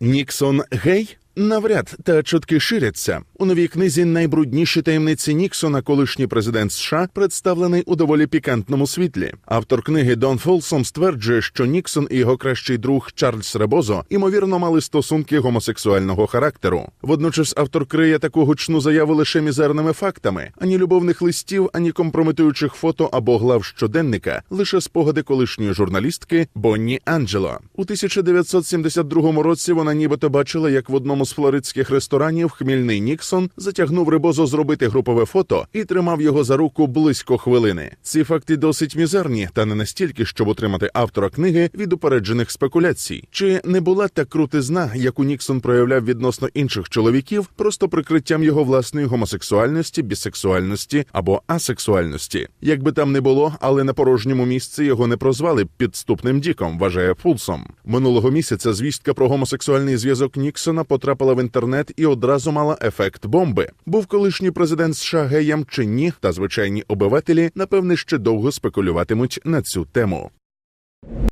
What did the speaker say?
Ніксон гей? Навряд та чутки ширяться у новій книзі найбрудніші таємниці Ніксона, колишній президент США, представлений у доволі пікантному світлі. Автор книги Дон Фолсом стверджує, що Ніксон і його кращий друг Чарльз Ребозо ймовірно мали стосунки гомосексуального характеру. Водночас автор криє таку гучну заяву лише мізерними фактами: ані любовних листів, ані компрометуючих фото або глав щоденника, лише спогади колишньої журналістки Бонні Анджело. У 1972 році вона нібито бачила, як в одному з флоридських ресторанів хмільний Ніксон затягнув Ребозо зробити групове фото і тримав його за руку близько хвилини. Ці факти досить мізерні, та не настільки, щоб утримати автора книги від упереджених спекуляцій. Чи не була та крутизна, яку Ніксон проявляв відносно інших чоловіків, просто прикриттям його власної гомосексуальності, бісексуальності або асексуальності? Якби там не було, але на порожньому місці його не прозвали підступним діком, вважає Фулсом. Минулого місяця звістка про гомосексуальний зв'язок Ніксона потрапила в інтернет і одразу мала ефект бомби. Був колишній президент США геєм чи ні, та звичайні обивателі напевне ще довго спекулюватимуть на цю тему.